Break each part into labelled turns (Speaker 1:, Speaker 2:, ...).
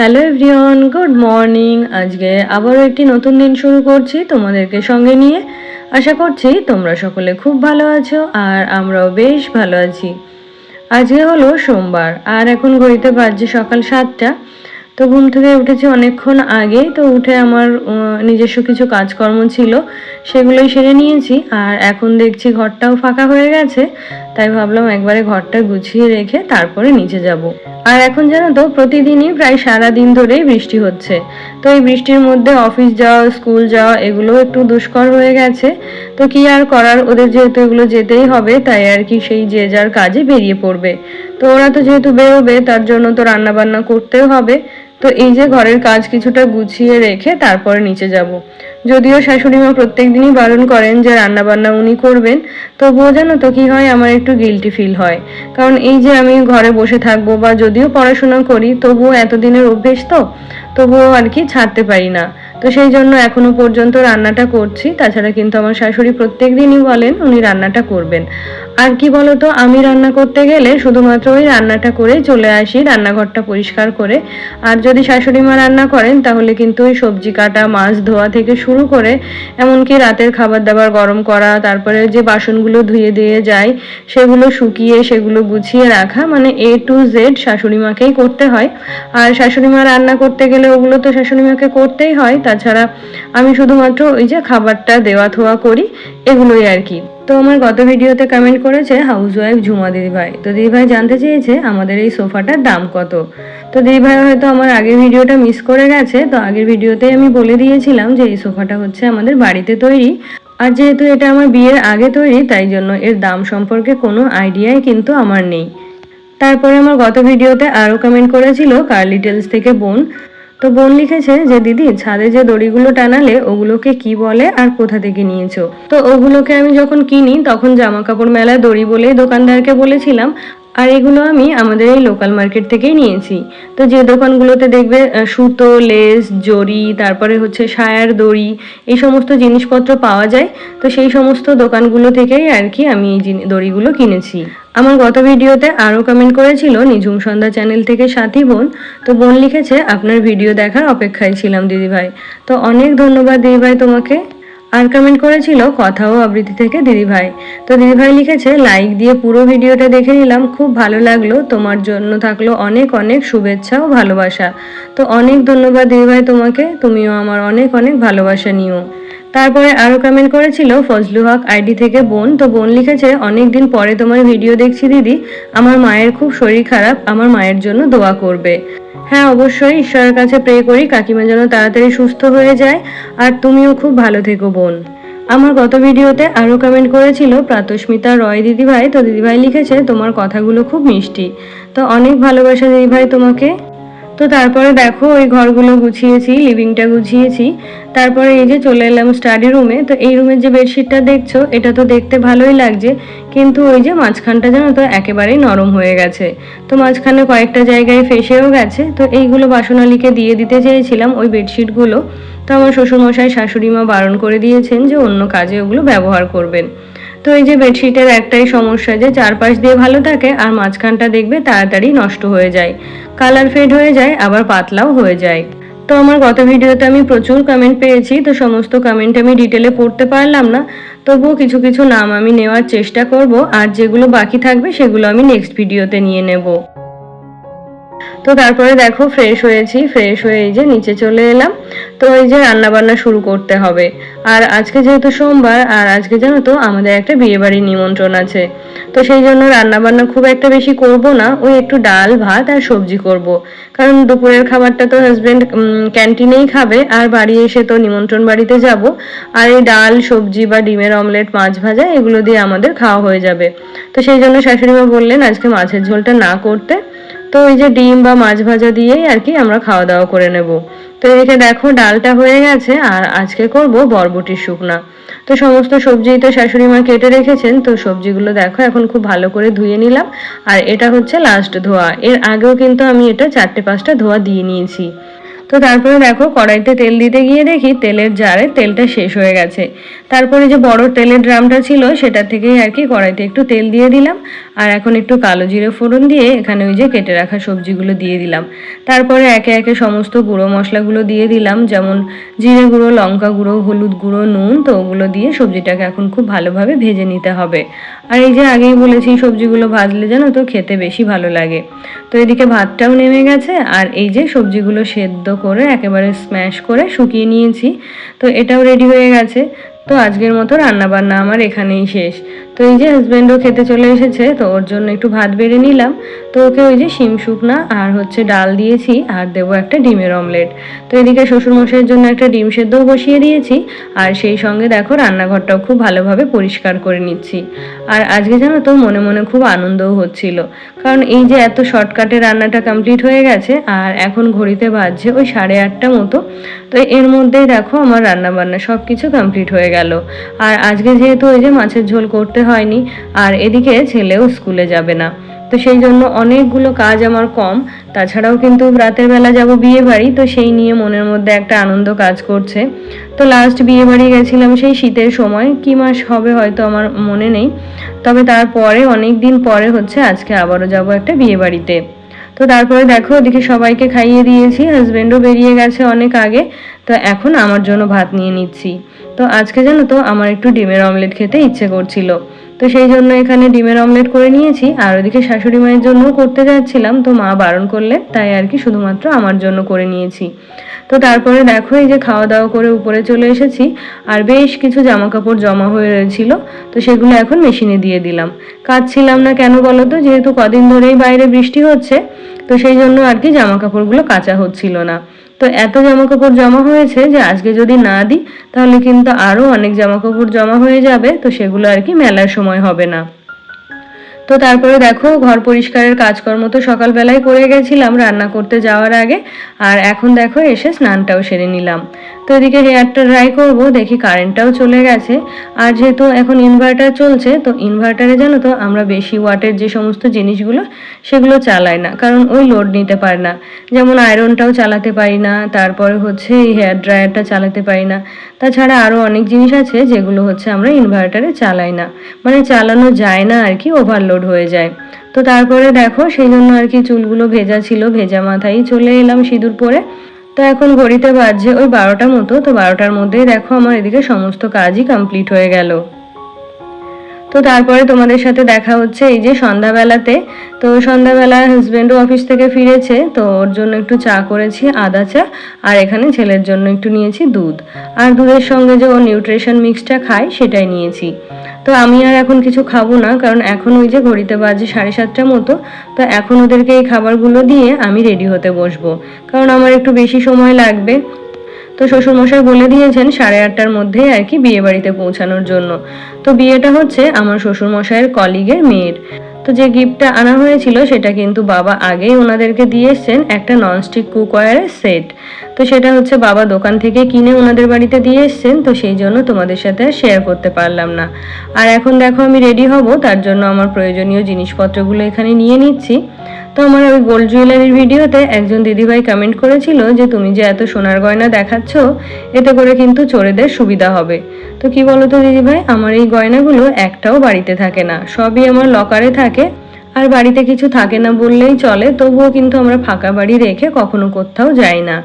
Speaker 1: Hello everyone good morning আজকে আবারও একটি নতুন দিন শুরু করছি তোমাদেরকে সঙ্গে নিয়ে। আশা করছি তোমরা সকলে খুব ভালো আছো আর আমরাও বেশ ভালো আছি। আজকে হলো সোমবার, আর এখন ঘড়িতে বাজছে সকাল সাতটা। তো ঘুম থেকে উঠেছি অনেকক্ষণ আগে। তো উঠে আমার নিজস্ব কিছু কাজকর্ম ছিল, সেগুলোই সেরে নিয়েছি। আর এখন দেখছি ঘরটাও ফাঁকা হয়ে গেছে, তাই ভাবলাম একবারে ঘরটা গুছিয়ে রেখে তারপরে নিচে যাব। আর এখন জানো তো, প্রতিদিনই প্রায় সারা দিন ধরেই বৃষ্টি হচ্ছে। তো এই বৃষ্টির মধ্যে অফিস যাওয়া, স্কুল যাওয়া, এগুলো একটু দুষ্কর হয়ে গেছে। তো কি আর করার, ওদের যেহেতু এগুলো যেতেই হবে, তাই আর কি সেই যে যার কাজে বেরিয়ে পড়বে। তো ওরা তো যেহেতু বেরোবে, তার জন্য তো রান্না বান্না করতেও হবে। তো এই যে ঘরের কাজ কিছুটা গুছিয়ে রেখে তারপরে নিচে যাব। যদিও শাশুড়ি মা প্রত্যেক দিনই বারণ করেন যে রান্না বান্না উনি করবেন, তবুও জানো তো কি হয়, আমার একটু গিলটি ফিল হয়। কারণ এই যে আমি ঘরে বসে থাকব বা যদিও পড়াশোনা করি, তবুও এতদিনের অভ্যেস তো, তবুও আর কি ছাড়তে পারি না। তো সেই জন্য এখনও পর্যন্ত রান্নাটা করছি। তাছাড়া কিন্তু আমার শাশুড়ি প্রত্যেক দিনই বলেন উনি রান্নাটা করবেন। আর কি বলতো, আমি রান্না করতে গেলে শুধুমাত্র ওই রান্নাটা করে চলে আসি, রান্নাঘরটা পরিষ্কার করে। আর যদি শাশুড়ি মা রান্না করেন, তাহলে কিন্তু ওই সবজি কাটা, মাছ ধোয়া থেকে শুরু করে, এমনকি রাতের খাবার দাবার গরম করা, তারপরে যে বাসনগুলো ধুয়ে দিয়ে যায় সেগুলো শুকিয়ে, সেগুলো গুছিয়ে রাখা মানে এ টু জেড শাশুড়ি মাকেই করতে হয়। আর শাশুড়ি মা রান্না করতে গেলে ওগুলো তো শাশুড়ি মাকে করতেই হয় তাছাড়া আমি শুধুমাত্র ওই যে খাবারটা দেওয়া থোয়া করি, এগুলোই আর কি। তো আমার গত ভিডিওতে কমেন্ট করেছে হাউস ওয়াইফ ঝুমা দিদিভাই। তো দিদিভাই জানতে চেয়েছে আমাদের এই সোফাটার দাম কত। তো দিদিভাই হয়তো আমার আগের ভিডিওটা মিস করে গেছে, তো আগের ভিডিওতে আমি বলে দিয়েছিলাম যে এই সোফাটা হচ্ছে আমাদের বাড়িতে তৈরি। আর যেহেতু এটা আমার বিয়ের আগে তৈরি, তাই জন্য এর দাম সম্পর্কে কোনো আইডিয়াই কিন্তু আমার নেই। তারপরে আমার গত ভিডিওতে আরও কমেন্ট করেছিল কার্লি টেলস থেকে বোন। তো বোন লিখেছে যে, দিদি, ছাদে যে দড়িগুলো টানালে ওগুলোকে কি বলে আর কোথা থেকে নিয়েছো? তো ওগুলোকে আমি যখন কিনি, তখন জামা কাপড় মেলায় দড়ি বলেই দোকানদারকে বলেছিলাম আর এগুলো আমি আমাদের এই লোকাল মার্কেট থেকেই নিয়েছি। তো যে দোকানগুলোতে দেখবে সুতো লেস জড়ি তারপরে হচ্ছে সায়ার দড়ি, এই সমস্ত জিনিসপত্র পাওয়া যায়। তো সেই সমস্ত দোকানগুলো থেকেই আর কি আমি এই দড়িগুলো কিনেছি। আমার গত ভিডিওতে আরও কমেন্ট করেছিল নিঝুম সন্ধ্যা চ্যানেল থেকে সাথী বোন। তো বোন লিখেছে, আপনার ভিডিও দেখার অপেক্ষায় ছিলাম, দিদিভাই। তো অনেক ধন্যবাদ দিদিভাই তোমাকে। আর কমেন্ট করেছিল কথা ও আবৃত্তি থেকে দিদিভাই তো দিদিভাই লিখেছে, লাইক দিয়ে পুরো ভিডিওটা দেখে নিলাম, খুব ভালো লাগল। তোমার জন্য থাকল অনেক অনেক শুভেচ্ছা ও ভালোবাসা। তো অনেক ধন্যবাদ দিদিভাই তোমাকে, তুমিও আমার অনেক অনেক ভালোবাসা নিও। তারপরে আরও কমেন্ট করেছিল, ফজলু হক আইডি থেকে বোন। তো বোন লিখেছে, অনেক দিন পরে তোমার ভিডিও দেখছি দিদি। আমার মায়ের খুব শরীর খারাপ, আমার মায়ের জন্য দোয়া করবে। হ্যাঁ অবশ্যই ঈশ্বরের কাছে প্রে করি, কাকিমা যেন তাড়াতাড়ি সুস্থ হয়ে যায়। আর তুমিও খুব ভালো থেকো, বোন। আমার গত ভিডিওতে আরও কমেন্ট করেছিল প্রাতস্মিতা রয় দিদিভাই। তো দিদিভাই লিখেছে, তোমার কথাগুলো খুব মিষ্টি। তো অনেক ভালোবাসা দিদিভাই তোমাকে। তো তারপরে দেখো ওই ঘরগুলো গুছিয়েছি লিভিংটা গুছিয়েছি। তারপরে এই যে চলে এলাম স্টাডি রুমে তো এই রুমের যে বেডশিটটা দেখছ, এটা তো দেখতে ভালোই লাগছে, কিন্তু ওই যে মাঝখানটা জানো তো একেবারেই নরম হয়ে গেছে। তো মাঝখানে কয়েকটা জায়গায় ফেসেও গেছে। তো এইগুলো বাসনালিকে দিয়ে দিতে চেয়েছিলাম ওই বেডশিটগুলো তো আমার শ্বশুরমশাই শাশুড়ি মা বারণ করে দিয়েছেন যে অন্য কাজে ওগুলো ব্যবহার করবেন। তো এই যে বেডশিটের একটাই সমস্যা যে চারপাশ দিয়ে ভালো থাকে আর মাঝখানটা দেখবে তাড়াতাড়ি নষ্ট হয়ে যায়। কালার ফেড হয়ে যায়, আবার পাতলাও হয়ে যায়। তো আমার গত ভিডিওতে আমি প্রচুর কমেন্ট পেয়েছি, তো সমস্ত কমেন্ট আমি ডিটেলে পড়তে পারলাম না। তবুও কিছু কিছু নাম আমি নেওয়ার চেষ্টা করব, আর যেগুলো বাকি থাকবে সেগুলো আমি নেক্সট ভিডিওতে নিয়ে নেব। তো তারপরে দেখো ফ্রেশ হয়েছি ফ্রেশ হয়ে এই যে নিচে চলে এলাম। তো এই যে রান্না বান্না শুরু করতে হবে। আর আজকে যেহেতু সোমবার, আর আজকে জানো তো আমাদের একটা বিয়ে বাড়ির নিমন্ত্রণ আছে। তো সেই জন্য রান্না বান্না খুব একটা বেশি করব না, ওই একটু ডাল, ভাত আর সবজি করব। কারণ দুপুরের খাবারটা তো হাজবেন্ড ক্যান্টিনেই খাবে, আর বাড়ি এসে তো নিমন্ত্রণ বাড়িতে যাব। আর এই ডাল, সবজি বা ডিমের অমলেট মাছ ভাজা, এগুলো দিয়ে আমাদের খাওয়া হয়ে যাবে। তো সেই জন্য শাশুড়ি মা বললেন, আজকে মাছের ঝোলটা না করতে তো ওই যে ডিম বা মাছ ভাজা দিয়েই আর কি আমরা খাওয়া দাওয়া করে নেব। তো এদিকে দেখো ডালটা হয়ে গেছে আর আজকে করব বরবটি শুকনা। তো সমস্ত সবজি তো শাশুড়ি মা কেটে রেখেছেন, তো সবজিগুলো দেখো এখন খুব ভালো করে ধুয়ে নিলাম। আর এটা হচ্ছে লাস্ট ধোয়া। এর আগেও কিন্তু আমি এটা চারটে পাঁচটা ধোয়া দিয়ে নিয়েছি। তো তারপরে দেখো কড়াইতে তেল দিতে গিয়ে দেখি তেলের জারে তেলটা শেষ হয়ে গেছে। তারপরে যে বড় তেলের ড্রামটা ছিল সেটা থেকেই আর কি কড়াইতে একটু তেল দিয়ে দিলাম। আর এখন একটু কালো জিরে ফোড়ন দিয়ে এখানে ওই যে কেটে রাখা সবজিগুলো দিয়ে দিলাম। তারপরে একে একে সমস্ত গুঁড়ো মশলাগুলো দিয়ে দিলাম, যেমন জিরে গুঁড়ো, লঙ্কা গুঁড়ো, হলুদ গুঁড়ো, নুন, তো ওগুলো দিয়ে সবজিটাকে এখন খুব ভালোভাবে ভেজে নিতে হবে। আর এই যে আগেই বলেছি সবজিগুলো ভাজলে যেন তো খেতে বেশি ভালো লাগে। তো এদিকে ভাতটাও নেমে গেছে, আর এই যে সবজিগুলো সেদ্ধ করে একেবারে স্ম্যাশ করে শুকিয়ে নিয়েছি। তো এটাও রেডি হয়ে গেছে। তো আজকের মতো রান্নাবান্না আমার এখানেই শেষ। তো এই যে হাজব্যান্ডও খেতে চলে এসেছে, তো ওর জন্য একটু ভাত বেড়ে নিলাম। তো ওকে ওই যে শিম শুকনা আর হচ্ছে ডাল দিয়েছি আর দেবো একটা ডিমের অমলেট তো এদিকে শ্বশুরমশাইয়ের জন্য একটা ডিম সেদ্ধও বসিয়ে দিয়েছি আর সেই সঙ্গে দেখো রান্নাঘরটাও খুব ভালোভাবে পরিষ্কার করে নিচ্ছি। আর আজকে জানো তো মনে মনে খুব আনন্দও হচ্ছিল। কারণ এই যে এত শর্টকাটে রান্নাটা কমপ্লিট হয়ে গেছে আর এখন ঘড়িতে বাজছে ওই সাড়ে আটটা মতো, তো এর মধ্যেই দেখো আমার রান্না বান্না সব কিছু কমপ্লিট হয়ে গেল। আর আজকে যেহেতু ওই যে মাছের ঝোল করতে হয়নি, আর এদিকে ছেলেও স্কুলে যাবে না। তো সেই জন্য অনেকগুলো কাজ আমার কম। তাছাড়াও কিন্তু রাতের বেলা যাব বিয়ে বাড়ি, তো সেই নিয়ে মনের মধ্যে একটা আনন্দ কাজ করছে। তো লাস্ট বিয়ে বাড়ি গেছিলাম সেই শীতের সময়, কি মাস হবে হয়তো আমার মনে নেই। তবে তারপরে অনেক দিন পরে হচ্ছে আজকে আবারও যাব একটা বিয়ে বাড়িতে। তো তারপরে দেখো, ওদিকে সবাইকে খাইয়ে দিয়েছি হাজব্যান্ডও বেরিয়ে গেছে অনেক আগে। তো এখন আমার জন্য ভাত নিয়ে নিচ্ছি। তো আজকে জানো তো আমার একটু ডিমের অমলেট খেতে ইচ্ছে করছিল। তো সেই জন্য এখানে ডিমের অমলেট করে নিয়েছি, আর ওদিকে শাশুড়ি মায়ের জন্য করতে যাচ্ছিলাম, তো মা বারণ করলে তাই আর কি শুধুমাত্র আমার জন্য করে নিয়েছি। তো তারপরে দেখো এই যে খাওয়া দাওয়া করে উপরে চলে এসেছি, আর বেশ কিছু জামা কাপড় জমা হয়ে রয়েছিল, তো সেগুলো এখন মেশিনে দিয়ে দিলাম। কাচছিলাম না কেন বলো তো? যেহেতু কদিন ধরেই বাইরে বৃষ্টি হচ্ছে, তো সেই জন্য আর কি জামা কাপড়গুলো কাঁচা হচ্ছিল না। তো এত জামা কাপড় জমা হয়েছে যে আজকে যদি না দিই, তাহলে কিন্তু আরও অনেক জামা কাপড় জমা হয়ে যাবে, তো সেগুলো আর কি মেলার সময় হবে না। তো তারপরে দেখো, ঘর পরিষ্কারের কাজকর্ম তো সকালবেলায় করে গেছিলাম রান্না করতে যাওয়ার আগে, আর এখন দেখো এসে স্নানটাও সেরে নিলাম। তো এদিকে হেয়ারটা ড্রাই করব, দেখি কারেন্টটাও চলে গেছে। আর যেহেতু এখন ইনভার্টার চলছে, তো ইনভার্টারে জানো তো আমরা বেশি ওয়াটের যে সমস্ত জিনিসগুলো, সেগুলো চালাই না। কারণ ওই লোড নিতে পারে না। যেমন আয়রনটাও চালাতে পারি না, তারপরে হচ্ছে এই হেয়ার ড্রায়ারটা চালাতে পারি না। তাছাড়া আরও অনেক জিনিস আছে, যেগুলো হচ্ছে আমরা ইনভার্টারে চালাই না। মানে চালানো যায় না আর কি ওভারলোড হয়ে যায়। তো তারপরে দেখো, সেই জন্য আর কি চুলগুলো ভেজা ছিল, ভেজা মাথায় চলে এলাম সিঁদুর পরে। তো এখন ঘড়িতে বাজছে ওই বারোটা মতো, তো বারোটার মধ্যেই দেখো আমার এদিকে সমস্ত কাজই কমপ্লিট হয়ে গেল। তো তারপরে তোমাদের সাথে দেখা হচ্ছে এই যে সন্ধ্যাবেলাতে। তো সন্ধ্যাবেলা হাজব্যান্ডও অফিস থেকে ফিরেছে, তো ওর জন্য একটু চা করেছি, আদা চা, আর এখানে ছেলের জন্য একটু নিয়েছি দুধ। আর দুধের সঙ্গে যে ও নিউট্রিশন মিক্সটা খায়, সেটাই নিয়েছি। তো আমি আর এখন কিছু খাব না, কারণ এখন ওই যে ঘড়িতে বাজে সাড়ে সাতটার মতো, তো এখন ওদেরকে এই খাবারগুলো দিয়ে আমি রেডি হতে বসবো। কারণ আমার একটু বেশি সময় লাগবে। তো শ্বশুরমশাই বলে দিয়েছেন সাড়ে আটটার মধ্যেই আর কি বিয়ে বাড়িতে পৌঁছানোর জন্য। তো বিয়েটা হচ্ছে আমার শ্বশুরমশাইয়ের কলিগের মেয়ের। তো যে গিফটটা আনা হয়েছিল সেটা কিন্তু বাবা আগেই ওনাদেরকে দিয়ে এসছেন একটা ননস্টিক কুকওয়ারের সেট। তো সেটা হচ্ছে বাবা দোকান থেকে কিনে ওনাদের বাড়িতে দিয়ে এসছেন, তো সেই জন্য তোমাদের সাথে আর শেয়ার করতে পারলাম না। আর এখন দেখো আমি রেডি হব, তার জন্য আমার প্রয়োজনীয় জিনিসপত্রগুলো এখানে নিয়ে নিচ্ছি। তো আমার ওই গোল্ড জুয়েলারির ভিডিওতে একজন দিদিভাই কমেন্ট করেছিল যে, তুমি যে এত সোনার গয়না দেখাচ্ছ, এতে করে কিন্তু চোরেদের সুবিধা হবে। তো কি তো দিদিভাই, আমার এই গয়নাগুলো একটাও বাড়িতে থাকে না, সবই আমার লকারে থাকে। আর বাড়িতে কিছু থাকে না বললেই চলে, তবুও কিন্তু আমরা ফাঁকা বাড়ি রেখে কখনো কোথাও যাই না।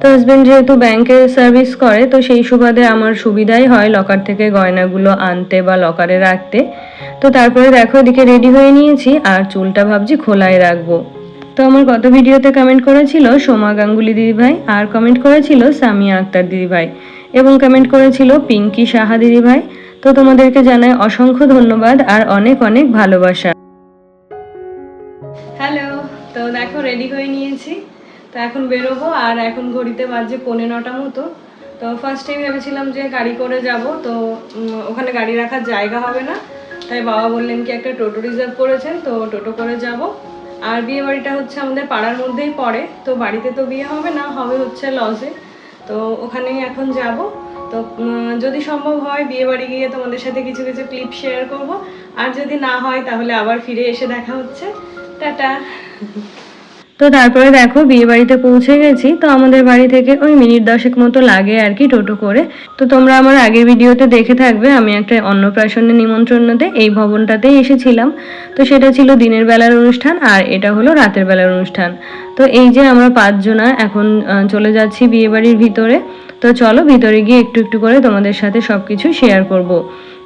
Speaker 1: তো হাজব্যান্ড যেহেতু ব্যাংকে সার্ভিস করে, তো সেই সুবাদে আমার সুবিধাই হয় লকার থেকে গয়নাগুলো আনতে বা লকারে রাখতে। তো তারপরে দেখো, এদিকে রেডি হয়ে নিয়েছি আর চুলটা ভাবছি খোলায় রাখব। তো আমার গত ভিডিওতে কমেন্ট করেছিল সোমা গাঙ্গুলি দিদিভাই আর কমেন্ট করেছিল সামিয়া আক্তার দিদিভাই এবং কমেন্ট করেছিল পিঙ্কি সাহা দিদিভাই। তো তোমাদেরকে জানাই অসংখ্য ধন্যবাদ আর অনেক অনেক ভালোবাসা। হ্যালো তো দেখো রেডি হয়ে নিয়েছি। তো এখন বেরোবো, আর এখন ঘড়িতে বাজে পৌনে নটা মতো। তো ফার্স্টেই ভেবেছিলাম যে গাড়ি করে যাব, তো ওখানে গাড়ি রাখার জায়গা হবে না। তাই বাবা বললেন কি, একটা টোটো রিজার্ভ করেছেন, তো টোটো করে যাব। আর বিয়ে বাড়িটা হচ্ছে আমাদের পাড়ার মধ্যেই পড়ে, তো বাড়িতে তো বিয়ে হবে না, হবে হচ্ছে লজে তো ওখানেই এখন যাব। তো যদি সম্ভব হয় বিয়ে বাড়ি গিয়ে তোমাদের সাথে কিছু কিছু ক্লিপ শেয়ার করব। আর যদি না হয় তাহলে আবার ফিরে এসে দেখা হচ্ছে। টাটা। তো তারপরে দেখো বিয়ে বাড়িতে পৌঁছে গেছি। তো আমাদের বাড়ি থেকে ওই মিনিট দশেক মতো লাগে আর কি টোটো করে। তো তোমরা আমার আগের ভিডিওতে দেখে থাকবে, আমি একটা অন্নপ্রাশনের নিমন্ত্রণতে এই ভবনটাতেই এসেছিলাম। তো সেটা ছিল দিনের বেলার অনুষ্ঠান আর এটা হলো রাতের বেলার অনুষ্ঠান। তো এই যে আমরা পাঁচজনা এখন চলে যাচ্ছি বিয়ে বাড়ির ভিতরে। তো চলো ভিতরে গিয়ে একটু একটু করে তোমাদের সাথে সব কিছু শেয়ার করব।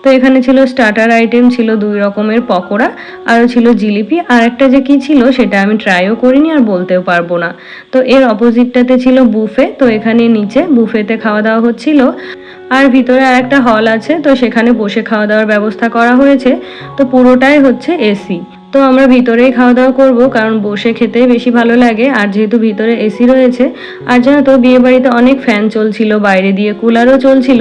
Speaker 1: তো এখানে ছিল স্টার্টার আইটেম ছিল দুই রকমের পকোড়া, আরও ছিল জিলিপি, আর একটা যে কি ছিল সেটা আমি ট্রাইও করিনি আর বলতেও পারব না। তো এর অপোজিটটাতে ছিল বুফে তো এখানে নিচে বুফেতে খাওয়া দাওয়া হচ্ছিল। আর ভিতরে আর একটা হল আছে, তো সেখানে বসে খাওয়া দাওয়ার ব্যবস্থা করা হয়েছে। তো পুরোটাই হচ্ছে এসি তো আমরা ভিতরেই খাওয়া দাওয়া করব, কারণ বসে খেতে বেশি ভালো লাগে। আর যেহেতু ভিতরে এসি রয়েছে, আর জানো তো বিয়ে বাড়িতে অনেক ফ্যান চলছিল, বাইরে দিয়ে কুলারও চলছিল।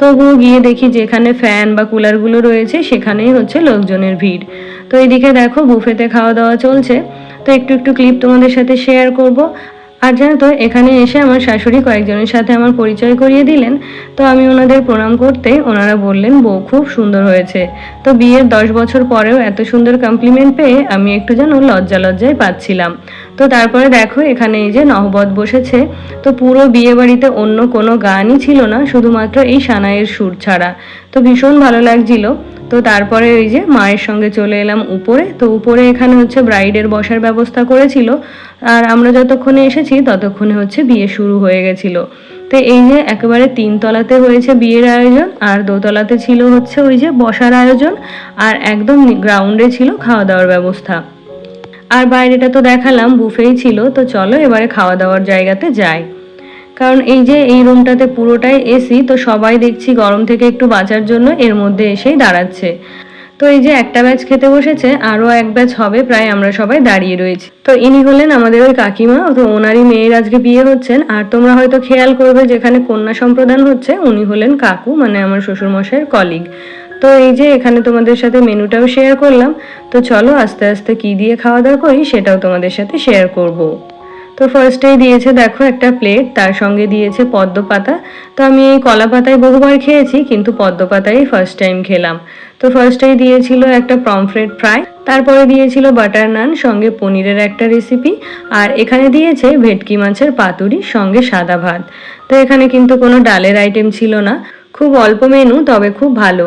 Speaker 1: তবুও গিয়ে দেখি যেখানে ফ্যান বা কুলারগুলো রয়েছে, সেখানেই হচ্ছে লোকজনের ভিড়। তো এদিকে দেখো বুফেতে খাওয়া দাওয়া চলছে। তো একটু একটু ক্লিপ তোমাদের সাথে শেয়ার করব। আর জানো তো, এখানে এসে আমার শাশুড়ি কয়েকজনের সাথে আমার পরিচয় করিয়ে দিলেন। তো আমি ওনাদের প্রণাম করতে ওনারা বললেন, বউ খুব সুন্দর হয়েছে। তো বিয়ের দশ বছর পরেও এত সুন্দর কমপ্লিমেন্ট পেয়ে আমি একটু যেন লজ্জা লজ্জায় পাচ্ছিলাম। তো তারপরে দেখো, এখানে এই যে নহবত বসেছে। তো পুরো বিয়ে বাড়িতে অন্য কোনো গানই ছিল না, শুধুমাত্র এই সানাইয়ের সুর ছাড়া। তো ভীষণ ভালো লাগছিল। তো তারপরে ওই যে মায়ের সঙ্গে চলে এলাম উপরে। তো উপরে এখানে হচ্ছে ব্রাইডের বসার ব্যবস্থা করেছিল। আর আমরা যতক্ষণে এসেছি, ততক্ষণে হচ্ছে বিয়ে শুরু হয়ে গেছিল। তো এই যে একেবারে তিন তলাতে হয়েছে বিয়ের আয়োজন, আর দোতলাতে ছিল হচ্ছে ওই যে বসার আয়োজন, আর একদম গ্রাউন্ডে ছিল খাওয়া দাওয়ার ব্যবস্থা। আর বাইরেটা তো দেখালাম, বুফেই ছিল, তো চলো এবারে খাওয়া দাওয়ার জায়গাতে যাই। কারণ এই যে এই রুমটাতে পুরোটাই এসি, তো সবাই দেখছি গরম থেকে একটু বাঁচার জন্য এর মধ্যে এসেই দাঁড়াচ্ছে। তো এই যে একটা ব্যাচ খেতে বসেছে, আরও এক ব্যাচ হবে, প্রায় আমরা সবাই দাঁড়িয়ে রয়েছি। তো ইনি হলেন আমাদের ওই কাকিমা তো ওনারই মেয়ের আজকে বিয়ে হচ্ছেন আর তোমরা হয়তো খেয়াল করবে যেখানে কন্যা সম্প্রদান হচ্ছে, উনি হলেন কাকু মানে আমার শ্বশুরমশাইয়ের কলিগ তো এই যে এখানে তোমাদের সাথে মেনুটাও শেয়ার করলাম, তো চলো আস্তে আস্তে কি দিয়ে খাওয়া দাওয়া করি সেটাও তোমাদের সাথে শেয়ার করব। তো ফার্স্টেই দিয়েছে দেখো একটা প্লেট তার সঙ্গে দিয়েছে পদ্ম পাতা। তো আমি এই কলা পাতায় বহুবার খেয়েছি, কিন্তু পদ্ম পাতাই ফার্স্ট টাইম খেলাম। তো ফার্স্টেই দিয়েছিল একটা পমফ্রেট ফ্রাই তারপরে দিয়েছিল বাটার নান সঙ্গে পনিরের একটা রেসিপি আর এখানে দিয়েছে ভেটকি মাছের পাতুরি, সঙ্গে সাদা ভাত। তো এখানে কিন্তু কোনো ডালের আইটেম ছিল না। খুব অল্প মেনু তবে খুব ভালো।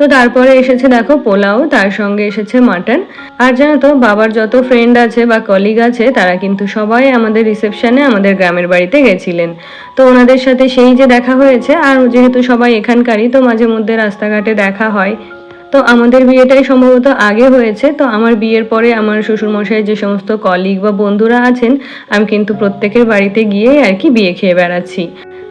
Speaker 1: তো তারপরে এসেছে দেখো পোলাও, তার সঙ্গে এসেছে মাটন। আর জানো তো, বাবার যত ফ্রেন্ড আছে বা কলিগ আছে, তারা কিন্তু সবাই আমাদের রিসেপশনে আমাদের গ্রামের বাড়িতে গেছিলেন। তো ওনাদের সাথে সেই যে দেখা হয়েছে, আর যেহেতু সবাই এখানকারই, তো মাঝে মধ্যে রাস্তাঘাটে দেখা হয়। তো আমাদের বিয়েটাই সম্ভবত আগে হয়েছে, তো আমার বিয়ের পরে আমার শ্বশুরমশাই যে সমস্ত কলিগ বা বন্ধুরা আছেন, আমি কিন্তু প্রত্যেকের বাড়িতে গিয়েই আর কি বিয়ে খেয়ে বেড়াচ্ছি।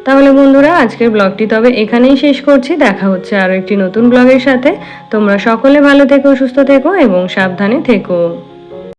Speaker 1: তাহলে বন্ধুরা, আজকের ব্লগটি তবে এখানেই শেষ করছি। দেখা হচ্ছে আরও একটি নতুন ব্লগের সাথে। তোমরা সকলে ভালো থেকো, সুস্থ থেকো এবং সাবধানে থেকো।